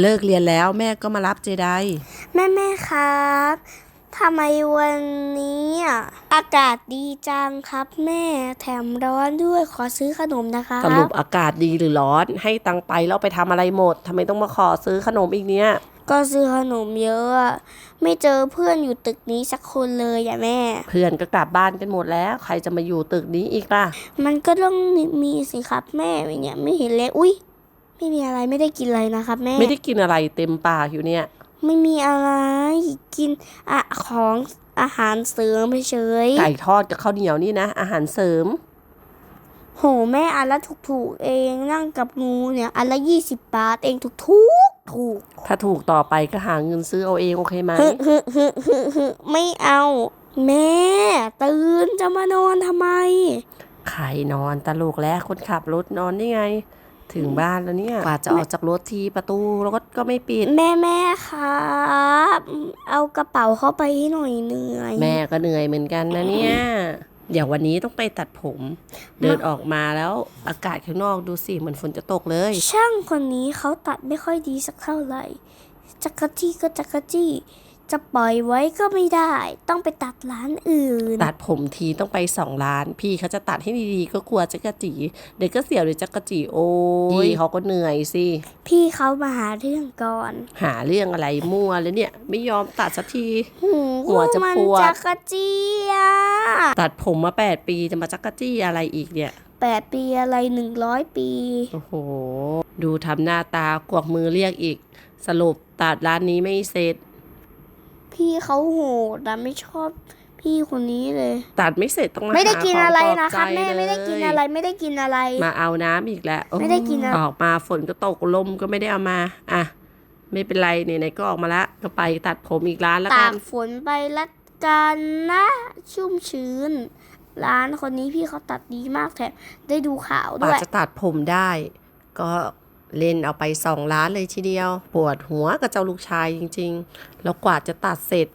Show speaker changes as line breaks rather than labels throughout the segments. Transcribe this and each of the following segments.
เลิกเรียนแล้วแม่ก็มารับเจได
แม่แม่ครับทำไมวันนี้อะอากาศดีจังครับแม่แถมร้อนด้วยขอซื้อขนมนะคะ
สรุปอากาศดีหรือร้อน ให้ตังค์ไปแล้วไปทำอะไรหมดทำไมต้องมาขอซื้อขนมอีกเนี้ย
ก็ซื้อขนมเยอะอะไม่เจอเพื่อนอยู่ตึกนี้สักคนเลยอะแม่
เพื่อนก็กลับบ้านกันหมดแล้ว ใครจะมาอยู่ตึกนี้อีกล่ะ
มันก็ต้องมีสิครับแม่เนี่ยไม่เห็นเลยอุ้ย ไม่มีอะไรไม่ได้กินอะไรนะครับแม่
ไม่ได้กินอะไรเต็มปากอยู่เนี่ย
ไม่มีอะไรกินอะของอาหารเสริมเฉยๆ
ไก่ทอดกับข้าวเหนียวนี่นะ อาหารเสริม
โหแม่อันละถูกๆเองนั่งกับงูเนี่ยอันละยี่สิบบาทเองถูกถูกๆถูก
ถ้าถูกต่อไปก็หาเงินซื้อเอาเองโอเคไหม
ฮึฮึฮึฮึฮึไม่เอา แม่ ตื่นจะมานอนทำไม
ใครนอนตลกแล้วคนขับรถนอนนี่ไง ถึงบ้านแล้วเนี่ย กว่าจะออกจากรถทีประตูรถก็ไม่ปิด
แม่แม่ครับ เอากระเป๋าเข้าไปให้หน่อยเหนื่อย
แม่ก็เหนื่อยเหมือนกันนะเนี่ย เดี๋ยววันนี้ต้องไปตัดผม เดินออกมาแล้วอากาศข้างนอกดูสิเหมือนฝนจะตกเลย
ช่างคนนี้เขาตัดไม่ค่อยดีสักเท่าไหร่ จักรจี้ก็จักรจี้ จะปล่อยไว้ก็ไม่ได้ ต้องไปตัดร้านอื่น
ตัดผมทีต้องไปสองล้าน พี่เขาจะตัดให้ดีๆ ก็กลัวจักรจี เด็กก็เสียวเดี๋ยวจักรจีโอ้ยเขาก็เหนื่อยสิ
พี่เขามาหาเรื่องก่อน
หาเรื่องอะไรมั่วแล้วเนี่ย ไม่ยอมตัดสักที
หู
หัวจะ
มัน
ปวด
จักรจี้อะ
ตัดผมมาแปดปีจะมาจักรจี้อะไรอีกเนี่ย
แปดปีอะไรหนึ่งร้อยปี
โอ้โห ดูทำหน้าตากวักมือเรียกอีก สรุปตัดร้านนี้ไม่เสร็จ
พี่เขาโหดนะไม่ชอบพี่คนนี้เลย
ตัดไม่เสร็จต้องมา
ไม่ได้
หา
กิน
ของ
อะไร
ปลบ
นะครับ
ใจ
แม่ไม่ได้กินอะไรไม่ได้กินอะไร
มาเอาน้ำอีกแล้วโอ้
ไม่ได้กินอะไร
ออกมาฝนก็ตกลมก็ไม่ได้เอามาอะไม่เป็นไรไหนๆก็ออกมาละก็ไปตัดผมอีกร้านแล้ว
ตา
กั
ก
น
ฝนไปละกันนะชุ่มชื้น ร้านคนนี้พี่เขาตัดดีมากแถมได้ดูข่าว
ก
ด้
ว่า
วย
จะตัดผมได้ ก็ เล่นเอาไปสองล้านเลยทีเดียว ปวดหัวกับเจ้าลูกชายจริงๆ แล้วกว่าจะตัดเสร็จ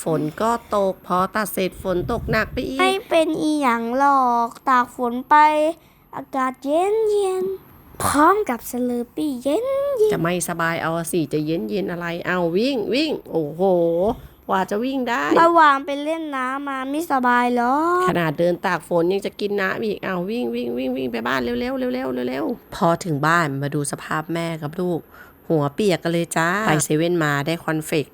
ฝนก็ตก พอตัดเสร็จฝนตกหนักไปอี
ไม่
ก
เป็นอีหยังหรอกตากฝนไปอากาศเย็นเย็นพร้อมกับสเลอปี้เย็น
จะไม่สบายเอาสิจะเย็นเย็นๆอะไรเอาวิ่งวิ่ง โอ้โห กว่าจะวิ่งได้
ระหว่างไปเล่นน้ำมาไม่สบายหรอก
ขนาดเดินตากฝนยังจะกินน้ำอีกเอาวิ่งวิ่งวิ่งวิ่งไปบ้านเร็วๆเร็วๆเร็วๆเร็วๆพอถึงบ้านมาดูสภาพแม่กับลูก หัวเปียกกันเลยจ้า ไปเซเว่นมาได้คอนเฟก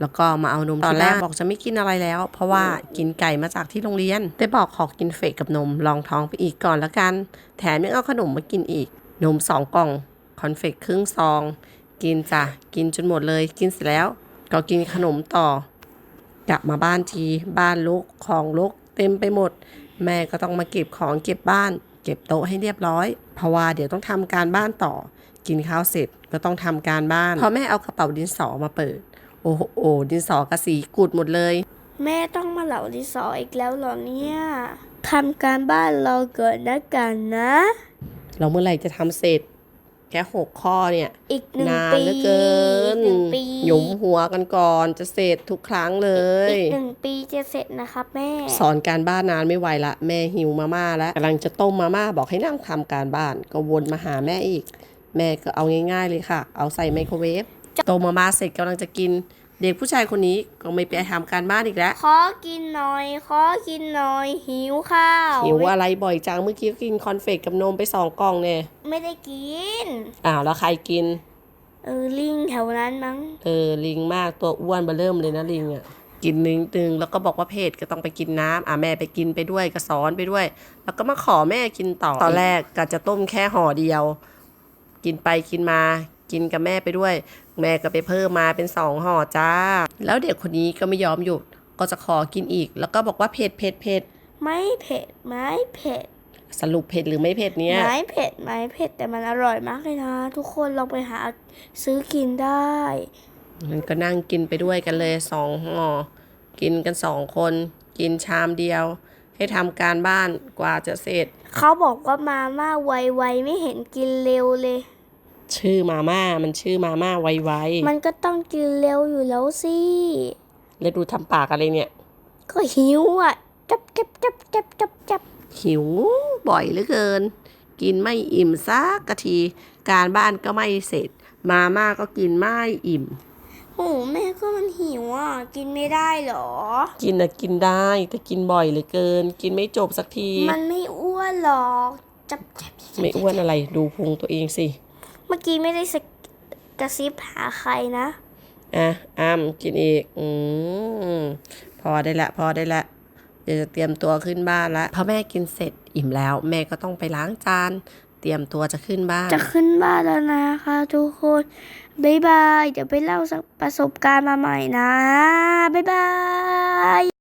แล้วก็มาเอานมตอนแรกบอกจะไม่กินอะไรแล้ว เพราะว่ากินไก่มาจากที่โรงเรียน ได้บอกขอกินเฟกกับนมลองท้องไปอีกก่อนละกัน แถมยังเอาขนมมากินอีก นมสองกล่องคอนเฟกครึ่งซอง กินจ้ะกินจนหมดเลยกินเสร็จแล้ว ก็กินขนมต่อ กลับมาบ้านทีบ้านลกของลกเต็มไปหมด แม่ก็ต้องมาเก็บของเก็บบ้าน เก็บโต๊ะให้เรียบร้อย เพราะว่าเดี๋ยวต้องทำการบ้านต่อ กินข้าวเสร็จก็ต้องทำการบ้านพอแม่เอากระเป๋าดินสอมาเปิด โอ้โหโอ้ดินสอกระสีกุดหมดเลย
แม่ต้องมาเหล่าดินสออีกแล้วเหรอเนี่ยทำการบ้านเราเกิดนะกันนะ
เราเมื่อไหร่จะทำเสร็จ แค่หกข้อเนี่ย
อีกหนึ่ง
นาน
ปี
เหลือเกิน
อีกหนึ่งปี
หยุมหัวกันก่อนจะเสร็จทุกครั้งเลย
อีกหนึ่งปีจะเสร็จนะครับแม่
สอนการบ้านนานไม่ไหวละ แม่หิวมาม่าแล้วกำลังจะต้มมาม่าบอกให้นั่งทำการบ้าน ก็วนมาหาแม่อีก แม่ก็เอาง่าย ๆเลยค่ะ เอาใส่ไมโครเวฟต้มมาม่าเสร็จกำลังจะกิน เด็กผู้ชายคนนี้ก็ไม่ไปทำการบ้านอีกแล้ว
ขอกินหน่อย ขอกินหน่อย หิวข้าว
หิวอะไรบ่อยจังเมื่อกี้ก็กินคอนเฟกกับนมไปสองกล่องเนี่ย
ไม่ได้กิน
อ้าวแล้วใครกิน
เออลิงแถวนั้นมั้ง
เออลิงมากตัวอ้วนเบอเริ่มเลยนะลิงอะกินนึงตึงแล้วก็บอกว่าเผ็ดก็ต้องไปกินน้ำอะแม่ไปกินไปด้วยก็สอนไปด้วย แล้วก็มาขอแม่กินต่อตอนแรกก็จะต้มแค่ห่อเดียว กินไปกินมา กินกับแม่ไปด้วย แม่ก็ไปเพิ่มมาเป็นสองห่อจ้า แล้วเด็กคนนี้ก็ไม่ยอมหยุดก็จะขอกินอีก แล้วก็บอกว่าเผ็ดเผ็ดเผ็ด
ไม่เผ็ดไม่เผ็ด
สรุปเผ็ดหรือไม่เผ็ดเนี่ย
ไม่เผ็ดไม่เผ็ดแต่มันอร่อยมากเลยนะ ทุกคนลองไปหาซื้อกินได้
มันก็นั่งกินไปด้วยกันเลยสองห่อกินกันสองคน กินชามเดียว ให้ทำการบ้านกว่าจะเสร็จ
เขาบอกว่ามาม่าไวๆไม่เห็นกินเร็วเลย
ชื่อมาม่ามันชื่อมาม่าไว
มันก็ต้องกินเร็วอยู่แล้วสิ
ๆแล้วดูทำปากอะไรเนี่ย
ก็หิวอะจับจับจับจับจับจับ
หิวบ่อยเหลือเกิน กินไม่อิ่มสักกะที การบ้านก็ไม่เสร็จ มาม่าก็กินไม่อิ่ม
โอ้แม่ก็มันหิวอะ กินไม่ได้เหรอ
กินนะกินได้แต่กินบ่อยเหลือเกิน กินไม่จบสักที
มันไม่อ้วนหรอกจับจับ
ไม่อ้วนอะไรดูพุงตัวเองสิ
เมื่อกี้ไม่ได้สกกระซิบหาใครนะ
อะอ้ามกินอีก อืมพอได้ละ พอได้ละเดี๋ยวจะเตรียมตัวขึ้นบ้านละพอแม่กินเสร็จอิ่มแล้ว แม่ก็ต้องไปล้างจาน เตรียมตัวจะขึ้นบ้าน
จะขึ้นบ้านแล้วนะคะทุกคนบ๊ายบาย เดี๋ยวไปเล่าสักประสบการณ์มาใหม่นะบ๊ายบาย